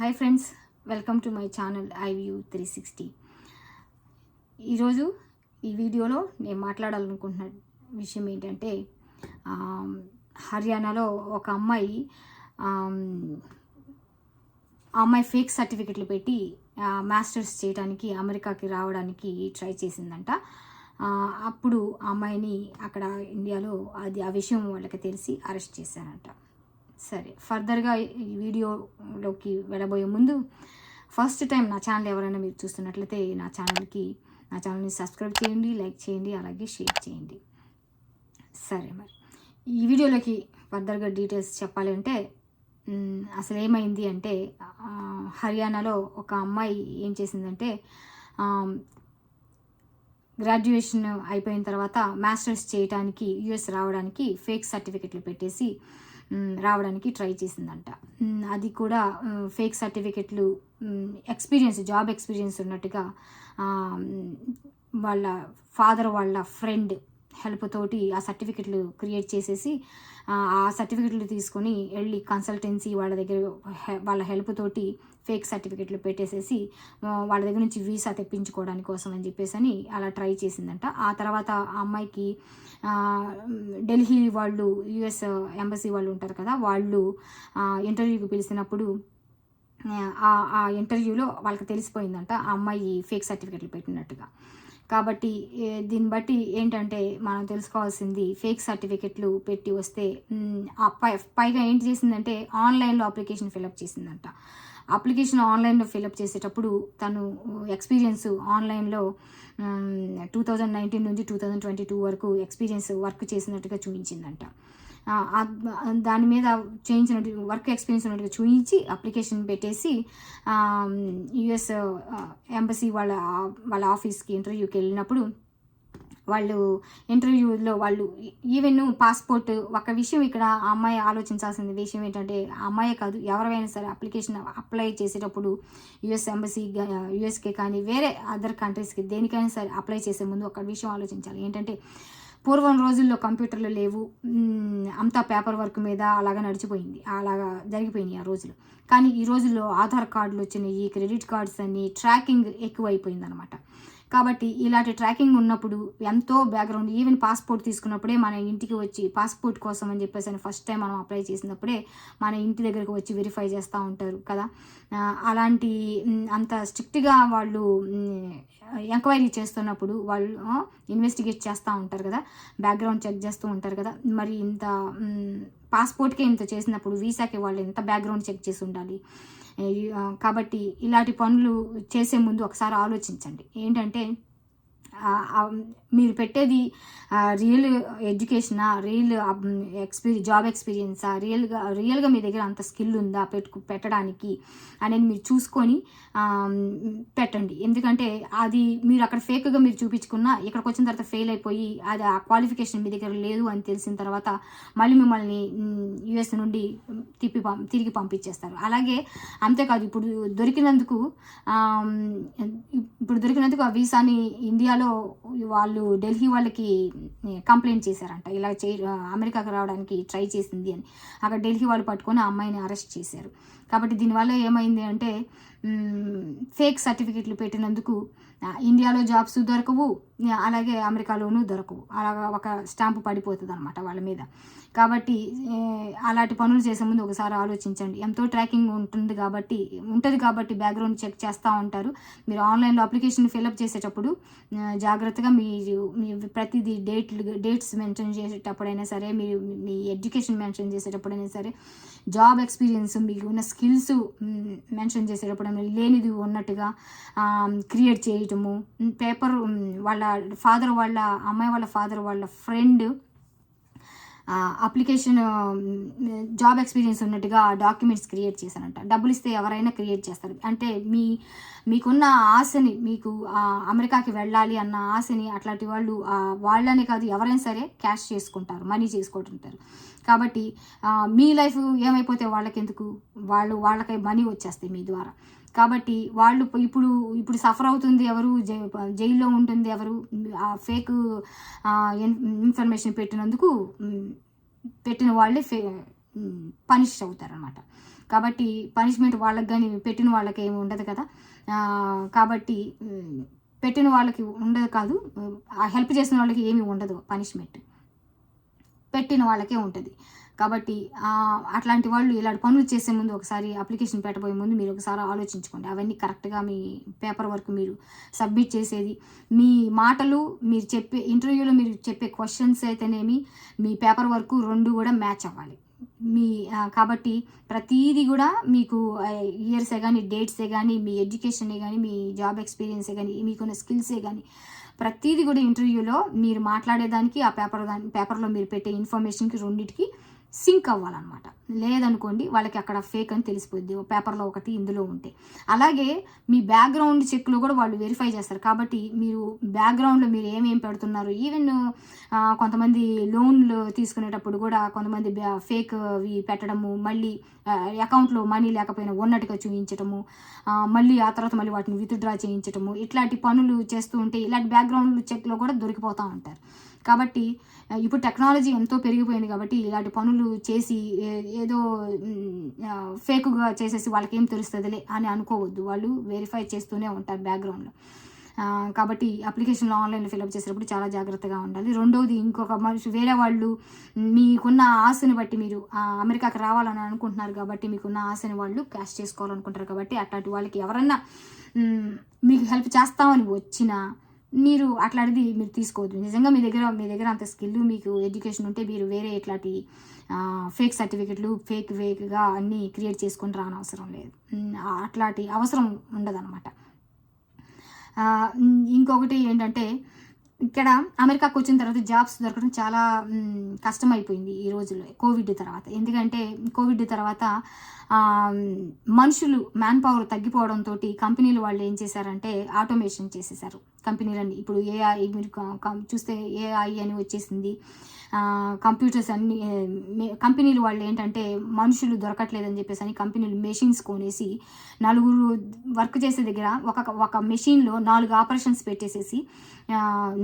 Hi friends welcome to my channel I view three sixty ఈరోజు ఈ వీడియోలో నేను మాట్లాడాలనుకుంటున్న విషయం ఏంటంటే హర్యానాలో ఒక అమ్మాయి అమ్మాయి ఫేక్ సర్టిఫికెట్లు పెట్టి మాస్టర్స్ చేయడానికి అమెరికాకి రావడానికి ట్రై చేసిందంట. అప్పుడు ఆ అమ్మాయిని అక్కడ ఇండియాలో అది ఆ విషయం వాళ్ళకి తెలిసి అరెస్ట్ చేశారంట. సరే ఫర్దర్గా ఈ వీడియో లోకి వెళ్ళబోయే ముందు ఫస్ట్ టైం నా ఛానల్ ఎవరైనా మీరు చూస్తున్నట్లయితే నా ఛానల్కి నా ఛానల్ని సబ్స్క్రైబ్ చేయండి లైక్ చేయండి అలాగే షేర్ చేయండి. సరే మరి. ఈ వీడియోలోకి ఫర్దర్గా డీటెయిల్స్ చెప్పాలి అంటే అసలు ఏమైంది అంటే హర్యానాలో ఒక అమ్మాయి ఏం చేసిందంటే గ్రాడ్యుయేషన్ అయిపోయిన తర్వాత మాస్టర్స్ చేయడానికి యుఎస్ రావడానికి ఫేక్ సర్టిఫికెట్లు పెట్టేసి రావడానికి ట్రై చేసిందంట. అది కూడా ఫేక్ సర్టిఫికెట్లు ఎక్స్పీరియన్స్ జాబ్ ఎక్స్పీరియన్స్ ఉన్నట్టుగా వాళ్ళ ఫాదర్ వాళ్ళ ఫ్రెండ్ హెల్ప్ తోటి ఆ సర్టిఫికెట్లు క్రియేట్ చేసేసి ఆ, సర్టిఫికెట్లు తీసుకొని వెళ్ళి కన్సల్టెన్సీ వాళ్ళ దగ్గర వాళ్ళ హెల్ప్ తోటి ఫేక్ సర్టిఫికెట్లు పెట్టేసేసి వాళ్ళ దగ్గర నుంచి వీసా తెప్పించుకోవడానికి కోసం అని చెప్పేసి అని అలా ట్రై చేసిందంట. ఆ తర్వాత ఆ అమ్మాయికి ఢిల్లీ వాళ్ళు యుఎస్ ఎంబసీ వాళ్ళు ఉంటారు కదా వాళ్ళు ఇంటర్వ్యూకి పిలిచినప్పుడు ఆ ఆ ఇంటర్వ్యూలో వాళ్ళకి తెలిసిపోయిందంట ఆ అమ్మాయి ఫేక్ సర్టిఫికెట్లు పెట్టినట్టుగా. కాబట్టి దీన్ని బట్టి ఏంటంటే మనం తెలుసుకోవాల్సింది ఫేక్ సర్టిఫికెట్లు పెట్టి వస్తే పై పైగా ఏంటి చేసిందంటే ఆన్లైన్లో అప్లికేషన్ ఫిలప్ చేసిందంట. అప్లికేషన్ ఆన్లైన్లో ఫిలప్ చేసేటప్పుడు తను ఎక్స్పీరియన్స్ ఆన్లైన్లో టూ థౌజండ్ నైన్టీన్ నుంచి టూ థౌజండ్ ట్వంటీ టూ వరకు ఎక్స్పీరియన్స్ వర్క్ చేసినట్టుగా చూపించిందంట. దాని మీద చేయించినట్టు వర్క్ ఎక్స్పీరియన్స్ ఉన్నట్టుగా చూపించి అప్లికేషన్ పెట్టేసి యుఎస్ ఎంబసీ వాళ్ళ వాళ్ళ ఆఫీస్కి ఇంటర్వ్యూకి వెళ్ళినప్పుడు వాళ్ళు ఇంటర్వ్యూలో వాళ్ళు ఈవెన్ పాస్పోర్ట్ ఒక విషయం ఇక్కడ అమ్మాయి ఆలోచించాల్సిన విషయం ఏంటంటే ఆ అమ్మాయి కాదు ఎవరైనా సరే అప్లికేషన్ అప్లై చేసేటప్పుడు యుఎస్ ఎంబసీ యుఎస్కే కానీ వేరే అదర్ కంట్రీస్కి దేనికైనా సరే అప్లై చేసే ముందు ఒక విషయం ఆలోచించాలి. ఏంటంటే పూర్వం రోజుల్లో కంప్యూటర్లు లేవు. అంతా పేపర్ వర్క్ మీద అలాగా నడిచిపోయింది. అలాగా జరిగిపోయినాయి ఆ రోజులు. కానీ ఈ రోజుల్లో ఆధార్ కార్డులు వచ్చినాయి క్రెడిట్ కార్డ్స్ అన్ని ట్రాకింగ్ ఎక్కువైపోయింది అనమాట కాబట్టి ఇలాంటి ట్రాకింగ్ ఉన్నప్పుడు ఎంతో బ్యాక్గ్రౌండ్ ఈవెన్ పాస్పోర్ట్ తీసుకున్నప్పుడే మన ఇంటికి వచ్చి పాస్పోర్ట్ కోసం అని చెప్పేసి అని ఫస్ట్ టైం మనం అప్లై చేసినప్పుడే మన ఇంటి దగ్గరకు వచ్చి వెరిఫై చేస్తూ ఉంటారు కదా. అలాంటి అంత స్ట్రిక్ట్గా వాళ్ళు ఎంక్వైరీ చేస్తున్నప్పుడు వాళ్ళు ఇన్వెస్టిగేట్ చేస్తూ ఉంటారు కదా. బ్యాక్గ్రౌండ్ చెక్ చేస్తూ ఉంటారు కదా. మరి ఇంత పాస్పోర్ట్కే ఇంత చేసినప్పుడు వీసాకి వాళ్ళు ఎంత బ్యాక్గ్రౌండ్ చెక్ చేసి ఉండాలి? కాబట్టి ఇలాంటి పనులు చేసే ముందు ఒకసారి ఆలోచించండి. ఏంటంటే మీరు పెట్టేది రియల్ ఎడ్యుకేషనా రియల్ ఎక్స్పీరియన్స్ జాబ్ ఎక్స్పీరియన్సా రియల్గా రియల్గా మీ దగ్గర అంత స్కిల్ ఉందా పెట్టు పెట్టడానికి అనేది మీరు చూసుకొని పెట్టండి. ఎందుకంటే అది మీరు అక్కడ ఫేక్గా మీరు చూపించుకున్నా ఇక్కడికి వచ్చిన తర్వాత ఫెయిల్ అయిపోయి అది ఆ క్వాలిఫికేషన్ మీ దగ్గర లేదు అని తెలిసిన తర్వాత మళ్ళీ మిమ్మల్ని యుఎస్ నుండి తిప్పి పం తిరిగి పంపించేస్తారు. అలాగే అంతేకాదు ఇప్పుడు దొరికినందుకు ఇప్పుడు దొరికినందుకు ఆ వీసాని ఇండియాలో వాళ్ళు ఢిల్లీ వాళ్ళకి కంప్లైంట్ చేశారంట. ఇలా చే అమెరికాకి రావడానికి ట్రై చేసింది అని. అక్కడ ఢిల్లీ వాళ్ళు పట్టుకొని ఆ అమ్మాయిని అరెస్ట్ చేశారు. కాబట్టి దీనివల్ల ఏమైంది అంటే ఫేక్ సర్టిఫికెట్లు పెట్టినందుకు ఇండియాలో జాబ్స్ దొరకవు అలాగే అమెరికాలోనూ దొరకవు. అలాగా ఒక స్టాంపు పడిపోతుంది అనమాట వాళ్ళ మీద. కాబట్టి అలాంటి పనులు చేసే ముందు ఒకసారి ఆలోచించండి. ఎంతో ట్రాకింగ్ ఉంటుంది కాబట్టి ఉంటుంది కాబట్టి బ్యాక్గ్రౌండ్ చెక్ చేస్తూ ఉంటారు. మీరు ఆన్లైన్లో అప్లికేషన్ ఫిలప్ చేసేటప్పుడు జాగ్రత్తగా మీరు మీ ప్రతిదీ డేట్లు డేట్స్ మెన్షన్ చేసేటప్పుడైనా సరే మీరు మీ ఎడ్యుకేషన్ మెన్షన్ చేసేటప్పుడైనా సరే జాబ్ ఎక్స్పీరియన్స్ మీకు ఉన్న స్కిల్స్ మెన్షన్ చేసేటప్పుడు లేనిది ఉన్నట్టుగా క్రియేట్ చేయటము పేపర్ వాళ్ళ ఫాదర్ వాళ్ళ అమ్మాయి వాళ్ళ ఫాదర్ వాళ్ళ ఫ్రెండ్ అప్లికేషన్ జాబ్ ఎక్స్పీరియన్స్ ఉన్నట్టుగా డాక్యుమెంట్స్ క్రియేట్ చేశానంట డబ్బులు ఇస్తే ఎవరైనా క్రియేట్ చేస్తారు. అంటే మీ మీకున్న ఆశని మీకు అమెరికాకి వెళ్ళాలి అన్న ఆశని అట్లాంటి వాళ్ళు వాళ్ళనే కాదు ఎవరైనా సరే క్యాష్ చేసుకుంటారు మనీ చేసుకుంటుంటారు. కాబట్టి మీ లైఫ్ ఏమైపోతే వాళ్ళకెందుకు? వాళ్ళు వాళ్ళకై మనీ వచ్చేస్తాయి మీ ద్వారా. కాబట్టి వాళ్ళు ఇప్పుడు ఇప్పుడు సఫర్ అవుతుంది ఎవరు? జై- జైల్లో ఉంటుంది ఎవరు? ఆ ఫేక్ ఇన్ఫర్మేషన్ పెట్టినందుకు పెట్టిన వాళ్ళే ఫే పనిష్ అవుతారనమాట కాబట్టి పనిష్మెంట్ వాళ్ళకి కానీ పెట్టిన వాళ్ళకి ఏమి ఉండదు కదా. కాబట్టి పెట్టిన వాళ్ళకి ఉండదు కాదు ఆ హెల్ప్ చేసిన వాళ్ళకి ఏమి ఉండదు పనిష్మెంట్. పెట్టిన వాళ్ళకే ఉంటుంది. కాబట్టి అట్లాంటి వాళ్ళు ఇలాంటి పనులు చేసే ముందు ఒకసారి అప్లికేషన్ పెట్టబోయే ముందు మీరు ఒకసారి ఆలోచించుకోండి. అవన్నీ కరెక్ట్గా మీ పేపర్ వర్క్ మీరు సబ్మిట్ చేసేది. మీ మాటలు మీరు చెప్పే ఇంటర్వ్యూలో మీరు చెప్పే క్వశ్చన్స్ అయితేనేమి మీ పేపర్ వర్క్ రెండు కూడా మ్యాచ్ అవ్వాలి. మీ కాబట్టి ప్రతీది కూడా మీకు ఇయర్సే కానీ డేట్సే కానీ మీ ఎడ్యుకేషనే కానీ మీ జాబ్ ఎక్స్పీరియన్సే కానీ మీకున్న స్కిల్సే కానీ ప్రతీది కూడా ఇంటర్వ్యూలో మీరు మాట్లాడేదానికి ఆ పేపర్ దాని పేపర్లో మీరు పెట్టే ఇన్ఫర్మేషన్కి రెండింటికి సింక్ అవ్వాలన్నమాట. లేదనుకోండి వాళ్ళకి అక్కడ ఫేక్ అని తెలిసిపోద్ది. ఓ పేపర్లో ఒకటి ఇందులో ఉంటే. అలాగే మీ బ్యాక్గ్రౌండ్ చెక్లో కూడా వాళ్ళు వెరిఫై చేస్తారు. కాబట్టి మీరు బ్యాక్గ్రౌండ్లో మీరు ఏమేం పెడుతున్నారు? ఈవెన్ కొంతమంది లోన్లు తీసుకునేటప్పుడు కూడా కొంతమంది ఫేక్ పెట్టడము మళ్ళీ అకౌంట్లో మనీ లేకపోయినా ఉన్నట్టుగా చూపించటము మళ్ళీ ఆ తర్వాత మళ్ళీ వాటిని విత్డ్రా చేయించటము ఇట్లాంటి పనులు చేస్తూ ఉంటే ఇలాంటి బ్యాక్గ్రౌండ్ చెక్లో కూడా దొరికిపోతూ ఉంటారు. కాబట్టి ఇప్పుడు టెక్నాలజీ ఎంతో పెరిగిపోయింది కాబట్టి ఇలాంటి పనులు చేసి ఏదో ఫేక్గా చేసేసి వాళ్ళకి ఏం తెలుస్తుందిలే అని అనుకోవద్దు. వాళ్ళు వెరిఫై చేస్తూనే ఉంటారు బ్యాక్గ్రౌండ్లో కాబట్టి అప్లికేషన్లో ఆన్లైన్లో ఫిల్అప్ చేసేటప్పుడు చాలా జాగ్రత్తగా ఉండాలి. రెండవది ఇంకొక మనిషి వేరే వాళ్ళు మీకున్న ఆశని బట్టి మీరు అమెరికాకి రావాలని అనుకుంటున్నారు కాబట్టి మీకున్న ఆశని వాళ్ళు క్యాష్ చేసుకోవాలనుకుంటారు కాబట్టి అట్లాంటి వాళ్ళకి ఎవరన్నా మీకు హెల్ప్ చేస్తామని వచ్చినా మీరు అట్లాంటిది మీరు తీసుకోవద్దు. నిజంగా మీ దగ్గర మీ దగ్గర అంత స్కిల్ మీకు ఎడ్యుకేషన్ ఉంటే మీరు వేరే ఇట్లాంటి ఫేక్ సర్టిఫికెట్లు ఫేక్ ఫేక్గా అన్నీ క్రియేట్ చేసుకొని రానవసరం లేదు. అట్లాంటి అవసరం ఉండదన్నమాట. ఇంకొకటి ఏంటంటే ఇక్కడ అమెరికాకు వచ్చిన తర్వాత జాబ్స్ దొరకడం చాలా కష్టమైపోయింది ఈ రోజుల్లో కోవిడ్ తర్వాత. ఎందుకంటే కోవిడ్ తర్వాత మనుషులు మ్యాన్ పవర్ తగ్గిపోవడంతో కంపెనీలు వాళ్ళు ఏం చేశారంటే ఆటోమేషన్ చేసేసారు కంపెనీలన్నీ ఇప్పుడు ఏఐ మీరు చూస్తే ఏఐ అని వచ్చేసింది. కంప్యూటర్స్ అన్ని కంపెనీలు వాళ్ళు ఏంటంటే మనుషులు దొరకట్లేదని చెప్పేసి అని కంపెనీలు మెషిన్స్ కొనేసి నలుగురు వర్క్ చేసే దగ్గర ఒక ఒక మెషిన్లో నాలుగు ఆపరేషన్స్ పెట్టేసేసి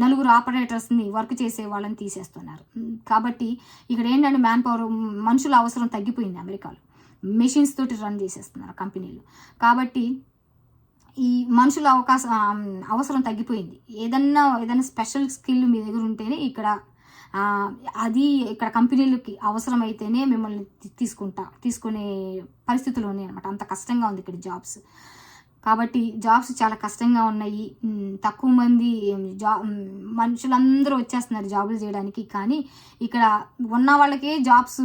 నలుగురు ఆపరేటర్స్ని వర్క్ చేసే వాళ్ళని తీసేస్తున్నారు. కాబట్టి ఇక్కడ ఏంటంటే మ్యాన్ పవర్ మనుషుల అవసరం తగ్గిపోయింది అమెరికాలో. మెషిన్స్ తోటి రన్ చేసేస్తున్నారు కంపెనీలు. కాబట్టి ఈ మనుషుల అవకాశం అవసరం తగ్గిపోయింది. ఏదన్నా ఏదైనా స్పెషల్ స్కిల్ మీ దగ్గర ఉంటేనే ఇక్కడ అది ఇక్కడ కంపెనీలకి అవసరమైతేనే మిమ్మల్ని తీసుకుంటా తీసుకునే పరిస్థితులు ఉన్నాయి అనమాట అంత కష్టంగా ఉంది ఇక్కడ జాబ్స్. కాబట్టి జాబ్స్ చాలా కష్టంగా ఉన్నాయి. తక్కువ మంది జా మనుషులందరూ వచ్చేస్తున్నారు జాబులు చేయడానికి. కానీ ఇక్కడ ఉన్న వాళ్ళకే జాబ్స్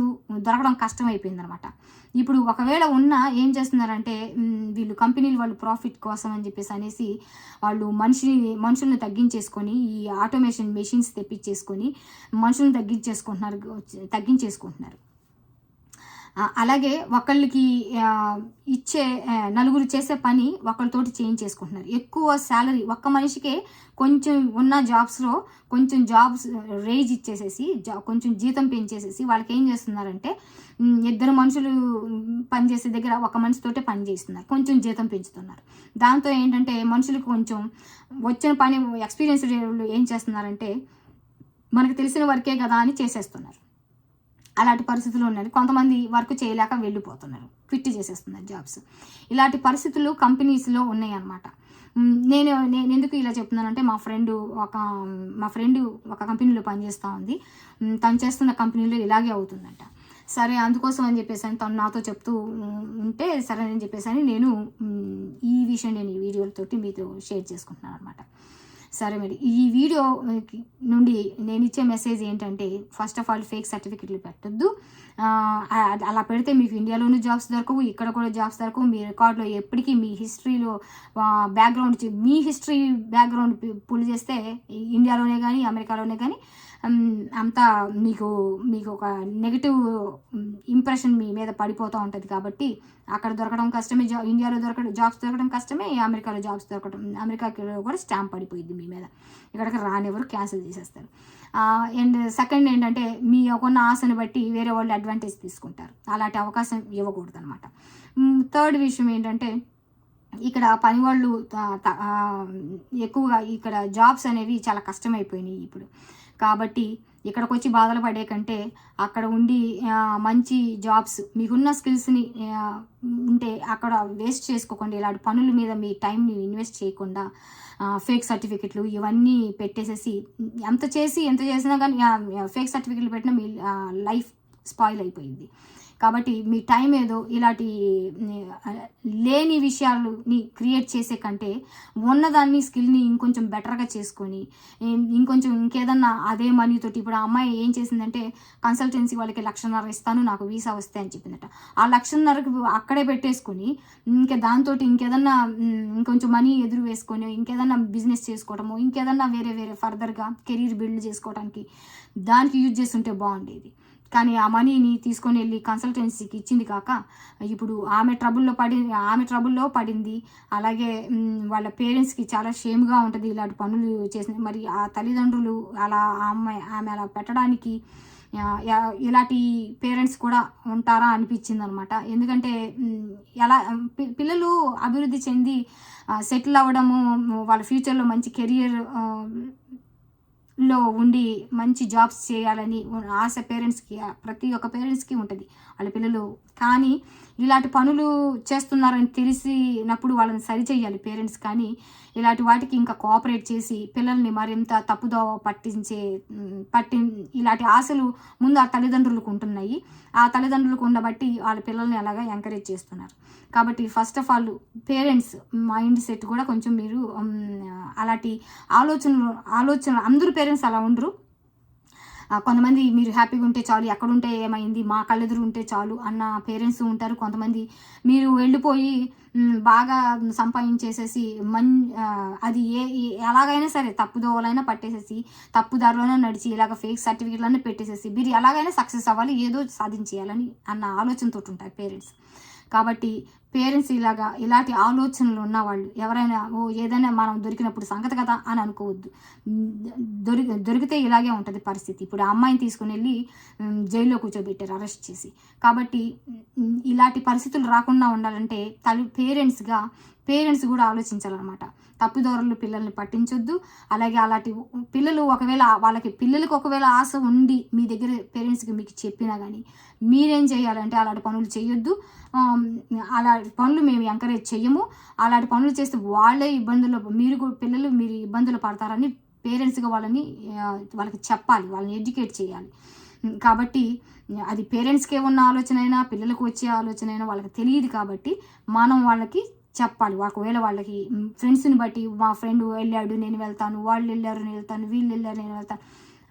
దొరకడం కష్టం అయిపోయింది అనమాట ఇప్పుడు ఒకవేళ ఉన్నా ఏం చేస్తున్నారంటే వీళ్ళు కంపెనీలు వాళ్ళు ప్రాఫిట్ కోసం అని చెప్పేసి అనేసి వాళ్ళు మనిషిని మనుషుల్ని తగ్గించేసుకొని ఈ ఆటోమేషన్ మెషిన్స్ తెప్పించేసుకొని మనుషుల్ని తగ్గించేసుకుంటున్నారు తగ్గించేసుకుంటున్నారు. అలాగే ఒకళ్ళకి ఇచ్చే నలుగురు చేసే పని ఒకళ్ళతోటి చేయించేసుకుంటున్నారు ఎక్కువ శాలరీ ఒక్క మనిషికే కొంచెం ఉన్న జాబ్స్లో కొంచెం జాబ్స్ రేజ్ ఇచ్చేసేసి జా కొంచెం జీతం పెంచేసేసి వాళ్ళకి ఏం చేస్తున్నారంటే ఇద్దరు మనుషులు పనిచేసే దగ్గర ఒక మనిషితోటే పని చేస్తున్నారు. కొంచెం జీతం పెంచుతున్నారు. దాంతో ఏంటంటే మనుషులకు కొంచెం వచ్చిన పని ఎక్స్పీరియన్స్ ఏం చేస్తున్నారంటే మనకు తెలిసిన వర్కే కదా అని చేసేస్తున్నారు. అలాంటి పరిస్థితులు ఉన్నాయి. కొంతమంది వర్క్ చేయలేక వెళ్ళిపోతున్నారు. క్విట్ చేసేస్తున్నారు జాబ్స్. ఇలాంటి పరిస్థితులు కంపెనీస్లో ఉన్నాయన్నమాట. నేను నేను ఎందుకు ఇలా చెప్తున్నానంటే మా ఫ్రెండ్ ఒక మా ఫ్రెండ్ ఒక కంపెనీలో పనిచేస్తూ ఉంది. తను చేస్తున్న కంపెనీలో ఇలాగే అవుతుందంట. సరే అందుకోసం అని చెప్పేసి అని తను నాతో చెప్తూ ఉంటే సరే అని చెప్పేసి అని నేను ఈ విషయం నేను ఈ వీడియోలతోటి మీతో షేర్ చేసుకుంటున్నాను అనమాట సరే మరి ఈ వీడియో నుండి నేను ఇచ్చే మెసేజ్ ఏంటంటే ఫస్ట్ ఆఫ్ ఆల్ ఫేక్ సర్టిఫికెట్లు పెట్టద్దు. అలా పెడితే మీకు ఇండియాలోనూ జాబ్స్ దొరకవు ఇక్కడ కూడా జాబ్స్ దొరకవు. మీ రికార్డులో ఎప్పటికీ మీ హిస్టరీలో బ్యాక్గ్రౌండ్ మీ హిస్టరీ బ్యాక్గ్రౌండ్ పుల్ చేస్తే ఇండియాలోనే కానీ అమెరికాలోనే కానీ అంతా మీకు మీకు ఒక నెగిటివ్ ఇంప్రెషన్ మీ మీద పడిపోతూ ఉంటుంది కాబట్టి అక్కడ దొరకడం కష్టమే జా ఇండియాలో దొరకడం జాబ్స్ దొరకడం కష్టమే అమెరికాలో జాబ్స్ దొరకడం అమెరికాకి కూడా స్టాంప్ పడిపోయింది మీ మీద. ఇక్కడికి రానివ్వరు క్యాన్సిల్ చేసేస్తారు. అండ్ సెకండ్ ఏంటంటే మీ కొన్న ఆశను బట్టి వేరే వాళ్ళు అడ్వాంటేజ్ తీసుకుంటారు. అలాంటి అవకాశం ఇవ్వకూడదు అనమాట థర్డ్ విషయం ఏంటంటే ఇక్కడ పనివాళ్ళు వాళ్ళు ఎక్కువగా ఇక్కడ జాబ్స్ అనేవి చాలా కష్టమైపోయినాయి ఇప్పుడు. కాబట్టి ఇక్కడికి వచ్చి బాధలు పడే కంటే అక్కడ ఉండి మంచి జాబ్స్ మీకున్న స్కిల్స్ని ఉంటే అక్కడ వేస్ట్ చేసుకోకుండా. ఇలాంటి పనుల మీద మీ టైంని ఇన్వెస్ట్ చేయకుండా ఫేక్ సర్టిఫికెట్లు ఇవన్నీ పెట్టేసేసి ఎంత చేసి ఎంత చేసినా కానీ ఫేక్ సర్టిఫికెట్లు పెట్టినా మీ లైఫ్ స్పాయిల్ అయిపోయింది. కాబట్టి మీ టైం ఏదో ఇలాంటి లేని విషయాలని క్రియేట్ చేసే కంటే ఉన్నదాన్ని స్కిల్ని ఇంకొంచెం బెటర్గా చేసుకొని ఇంకొంచెం ఇంకేదన్నా అదే మనీతోటి ఇప్పుడు ఆ అమ్మాయి ఏం చేసిందంటే కన్సల్టెన్సీ వాళ్ళకి లక్షన్నర ఇస్తాను నాకు వీసా వస్తే అని చెప్పిందట. ఆ లక్షన్నరకు అక్కడే పెట్టేసుకొని ఇంకా దాంతో ఇంకేదన్నా ఇంకొంచెం మనీ ఎదురు వేసుకొని ఇంకేదన్నా బిజినెస్ చేసుకోవటము ఇంకేదన్నా వేరే వేరే ఫర్దర్గా కెరీర్ బిల్డ్ చేసుకోవడానికి దానికి యూజ్ చేస్తుంటే బాగుండేది. కానీ ఆ మనీని తీసుకొని వెళ్ళి కన్సల్టెన్సీకి ఇచ్చింది కాక ఇప్పుడు ఆమె ట్రబుల్లో పడి ఆమె ట్రబుల్లో పడింది. అలాగే వాళ్ళ పేరెంట్స్కి చాలా షేమ్గా ఉంటుంది ఇలాంటి పనులు చేసిన మరి ఆ తల్లిదండ్రులు అలా ఆమె అమ్మాయి ఆమె అలా పెట్టడానికి ఇలాంటి పేరెంట్స్ కూడా ఉంటారా అనిపించింది అనమాట ఎందుకంటే ఎలా పి- పిల్లలు అభివృద్ధి చెంది సెటిల్ అవ్వడము వాళ్ళ ఫ్యూచర్లో మంచి కెరియర్ లో ఉండి మంచి జాబ్స్ చేయాలని ఆశ పేరెంట్స్కి ప్రతి ఒక్క పేరెంట్స్కి ఉంటుంది. వాళ్ళ పిల్లలు కానీ ఇలాంటి పనులు చేస్తున్నారని తెలిసినప్పుడు వాళ్ళని సరిచేయాలి పేరెంట్స్ కానీ. ఇలాంటి వాటికి ఇంకా కోఆపరేట్ చేసి పిల్లల్ని మరింత తప్పుదోవ పట్టించే పట్టి ఇలాంటి ఆశలు ముందు ఆ తల్లిదండ్రులకు ఉంటున్నాయి. ఆ తల్లిదండ్రులకు ఉండబట్టి వాళ్ళ పిల్లల్ని అలాగా ఎంకరేజ్ చేస్తున్నారు. కాబట్టి first of all parents mind set కూడా కొంచెం మీరు అలాంటి ఆలోచనలు ఆలోచన అందరూ పేరెంట్స్ అలా ఉండరు. కొంతమంది మీరు హ్యాపీగా ఉంటే చాలు ఎక్కడుంటే ఏమైంది మా కళ్ళెదురు ఉంటే చాలు అన్న పేరెంట్స్ ఉంటారు. కొంతమంది మీరు వెళ్ళిపోయి బాగా సంపాదించేసేసి మన్ అది ఏ ఏ- ఎలాగైనా సరే తప్పుదోవలైనా పట్టేసేసి తప్పుదారులైనా నడిచి ఇలాగ ఫేక్ సర్టిఫికెట్లన్నీ పెట్టేసేసి మీరు ఎలాగైనా సక్సెస్ అవ్వాలి ఏదో సాధించేయాలని అన్న ఆలోచనతో ఉంటారు పేరెంట్స్ కాబట్టి పేరెంట్స్ ఇలాగా ఇలాంటి ఆలోచనలు ఉన్నవాళ్ళు. ఎవరైనా ఓ ఏదైనా మనం దొరికినప్పుడు సంగతి కదా అని అనుకోవద్దు. దొరి దొరికితే ఇలాగే ఉంటుంది పరిస్థితి. ఇప్పుడు ఆ అమ్మాయిని తీసుకుని వెళ్ళి జైల్లో కూర్చోబెట్టారు అరెస్ట్ చేసి. కాబట్టి ఇలాంటి పరిస్థితులు రాకుండా ఉండాలంటే తల్లి పేరెంట్స్గా పేరెంట్స్ కూడా ఆలోచించాలన్నమాట. తప్పుదోరలు పిల్లల్ని పట్టించొద్దు. అలాగే అలాంటి పిల్లలు ఒకవేళ వాళ్ళకి పిల్లలకు ఒకవేళ ఆశ ఉండి మీ దగ్గర పేరెంట్స్కి మీకు చెప్పినా కానీ మీరేం చేయాలంటే అలాంటి పనులు చేయొద్దు అలాంటి పనులు మేము ఎంకరేజ్ చేయము అలాంటి పనులు చేస్తే వాళ్ళే ఇబ్బందులు మీరు కూడా పిల్లలు మీరు ఇబ్బందులు పడతారని పేరెంట్స్గా వాళ్ళని వాళ్ళకి చెప్పాలి. వాళ్ళని ఎడ్యుకేట్ చేయాలి కాబట్టి అది పేరెంట్స్కే ఉన్న ఆలోచన అయినా పిల్లలకు వచ్చే ఆలోచన అయినా వాళ్ళకి తెలియదు కాబట్టి మనం వాళ్ళకి చెప్పాలి. ఒకవేళ వాళ్ళకి ఫ్రెండ్స్ని బట్టి మా ఫ్రెండ్ వెళ్ళాడు నేను వెళ్తాను వాళ్ళు వెళ్ళారు నేను వెళ్తాను వీళ్ళు వెళ్ళారు నేను వెళ్తాను.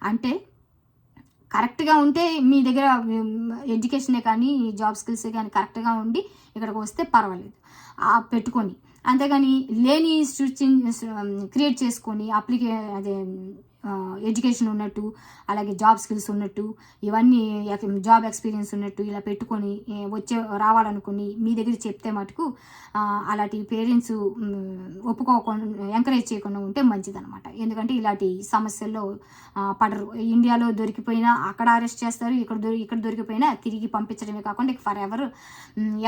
అంటే కరెక్ట్గా ఉంటే మీ దగ్గర ఎడ్యుకేషనే కానీ జాబ్ స్కిల్స్ కానీ కరెక్ట్గా ఉండి ఇక్కడికి వస్తే పర్వాలేదు. ఆ పెట్టుకొని. అంతేగాని లేని క్రియేట్ చేసుకొని అప్లికే అదే ఎడ్యుకేషన్ ఉన్నట్టు అలాగే జాబ్ స్కిల్స్ ఉన్నట్టు ఇవన్నీ జాబ్ ఎక్స్పీరియన్స్ ఉన్నట్టు ఇలా పెట్టుకొని వచ్చే రావాలనుకుని మీ దగ్గర చెప్తే మటుకు అలాంటి పేరెంట్స్ ఒప్పుకోకుండా ఎంకరేజ్ చేయకుండా ఉంటే మంచిదన్నమాట. ఎందుకంటే ఇలాంటి సమస్యల్లో పడరు. ఇండియాలో దొరికిపోయినా అక్కడ అరెస్ట్ చేస్తారు ఇక్కడ దొరి ఇక్కడ దొరికిపోయినా తిరిగి పంపించడమే కాకుండా ఫర్ ఎవర్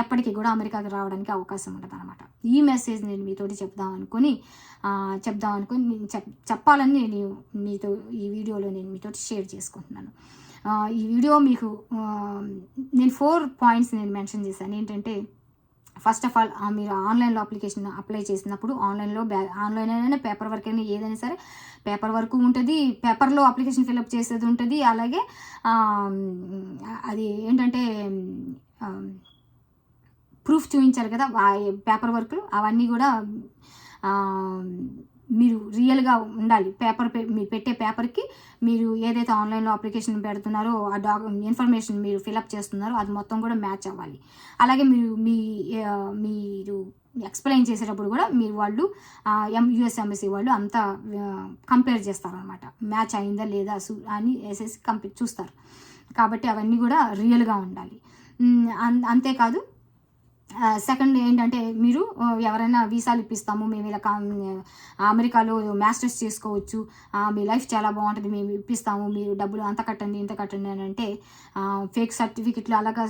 ఎప్పటికీ కూడా అమెరికాకి రావడానికి అవకాశం ఉంటుంది అనమాట ఈ మెసేజ్ నేను మీతోటి చెప్దాం అనుకుని చెప్దాం అనుకుని నేను చెప్ చెప్పాలని నేను మీతో ఈ వీడియోలో నేను మీతో షేర్ చేసుకుంటున్నాను. ఈ వీడియో మీకు నేను ఫోర్ పాయింట్స్ నేను మెన్షన్ చేశాను. ఏంటంటే ఫస్ట్ ఆఫ్ ఆల్ మీరు ఆన్లైన్లో అప్లికేషన్ అప్లై చేసినప్పుడు ఆన్లైన్లో బ్యా ఆన్లైన్ అయినా పేపర్ వర్క్ అయినా ఏదైనా సరే పేపర్ వర్క్ ఉంటుంది. పేపర్లో అప్లికేషన్ ఫిల్అప్ చేసేది ఉంటుంది. అలాగే అది ఏంటంటే ప్రూఫ్ చూపించారు కదా పేపర్ వర్క్ అవన్నీ కూడా మీరు రియల్గా ఉండాలి. పేపర్ మీరు పెట్టే పేపర్కి మీరు ఏదైతే ఆన్లైన్లో అప్లికేషన్ పెడుతున్నారో ఆ డాక్ ఇన్ఫర్మేషన్ మీరు ఫిలప్ చేస్తున్నారో అది మొత్తం కూడా మ్యాచ్ అవ్వాలి. అలాగే మీరు మీ మీరు ఎక్స్ప్లెయిన్ చేసేటప్పుడు కూడా మీరు వాళ్ళు ఎం యుఎస్ ఎంబసీ వాళ్ళు అంతా కంపేర్ చేస్తారనమాట మ్యాచ్ అయిందా లేదా సూ అని వేసేసి కంపేర్ చూస్తారు. కాబట్టి అవన్నీ కూడా రియల్గా ఉండాలి. అన్- అంతేకాదు సెకండ్ ఏంటంటే మీరు ఎవరైనా వీసాలు ఇప్పిస్తాము మేము ఇలా అమెరికాలో మాస్టర్స్ చేసుకోవచ్చు మీ లైఫ్ చాలా బాగుంటుంది మేము ఇప్పిస్తాము మీరు డబ్బులు అంత కట్టండి ఇంత కట్టండి అని అంటే ఫేక్ సర్టిఫికెట్లు అలాగా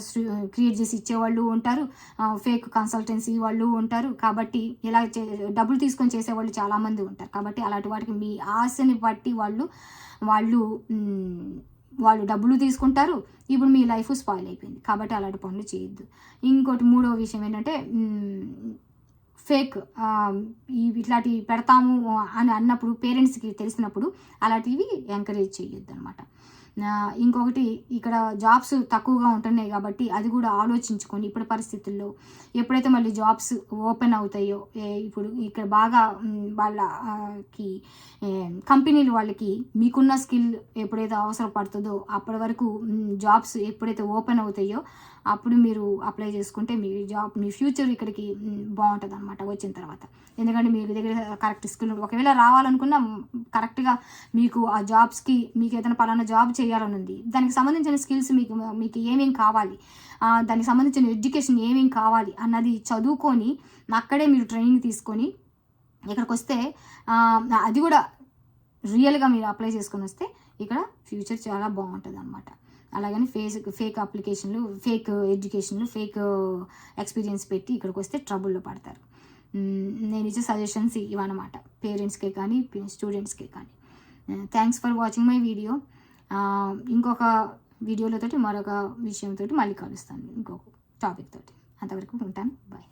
క్రియేట్ చేసి ఇచ్చేవాళ్ళు ఉంటారు ఫేక్ కన్సల్టెన్సీ వాళ్ళు ఉంటారు. కాబట్టి ఇలా చే- డబ్బులు తీసుకొని చేసేవాళ్ళు చాలామంది ఉంటారు. కాబట్టి అలాంటి వాటికి మీ ఆశని బట్టి వాళ్ళు వాళ్ళు వాళ్ళు డబ్బులు తీసుకుంటారు. ఇప్పుడు మీ లైఫ్ స్పాయిల్ అయిపోయింది. కాబట్టి అలాంటి పనులు చేయొద్దు. ఇంకోటి మూడో విషయం ఏంటంటే ఫేక్ ఇట్లాంటివి పెడతాము అని అన్నప్పుడు పేరెంట్స్కి తెలిసినప్పుడు అలాంటివి ఎంకరేజ్ చేయొద్దు అనమాట ఇంకొకటి ఇక్కడ జాబ్స్ తక్కువగా ఉంటున్నాయి కాబట్టి అది కూడా ఆలోచించుకొని ఇప్పుడు పరిస్థితుల్లో ఎప్పుడైతే మళ్ళీ జాబ్స్ ఓపెన్ అవుతాయో ఏ- ఇప్పుడు ఇక్కడ బాగా వాళ్ళకి కంపెనీలు వాళ్ళకి మీకున్న స్కిల్ ఎప్పుడైతే అవసరం పడుతుందో అప్పటి వరకు జాబ్స్ ఎప్పుడైతే ఓపెన్ అవుతాయో అప్పుడు మీరు అప్లై చేసుకుంటే మీ జాబ్ మీ ఫ్యూచర్ ఇక్కడికి బాగుంటుంది అనమాట వచ్చిన తర్వాత. ఎందుకంటే మీ దగ్గర కరెక్ట్ స్కిల్ ఒకవేళ రావాలనుకున్నా కరెక్ట్గా మీకు ఆ జాబ్స్కి మీకు ఏదైనా పలానా జాబ్ చేయాలని ఉంది దానికి సంబంధించిన స్కిల్స్ మీకు మీకు ఏమేమి కావాలి దానికి సంబంధించిన ఎడ్యుకేషన్ ఏమేమి కావాలి అన్నది చదువుకొని అక్కడే మీరు ట్రైనింగ్ తీసుకొని ఇక్కడికి వస్తే అది కూడా రియల్గా మీరు అప్లై చేసుకొని వస్తే ఇక్కడ ఫ్యూచర్ చాలా బాగుంటుంది అనమాట అలాగని ఫేస్ ఫేక్ అప్లికేషన్లు ఫేక్ ఎడ్యుకేషన్లు ఫేక్ ఎక్స్పీరియన్స్ పెట్టి ఇక్కడికి వస్తే ట్రబుల్లో పడతారు. నేను ఇచ్చే సజెషన్స్ ఇవన్నమాట. పేరెంట్స్కే కానీ స్టూడెంట్స్కే కానీ. Thanks for watching my video. ఇంకొక వీడియోలతోటి మరొక విషయంతో మళ్ళీ కలుస్తాను. ఇంకొక టాపిక్ తోటి. అంతవరకు ఉంటాను. బాయ్.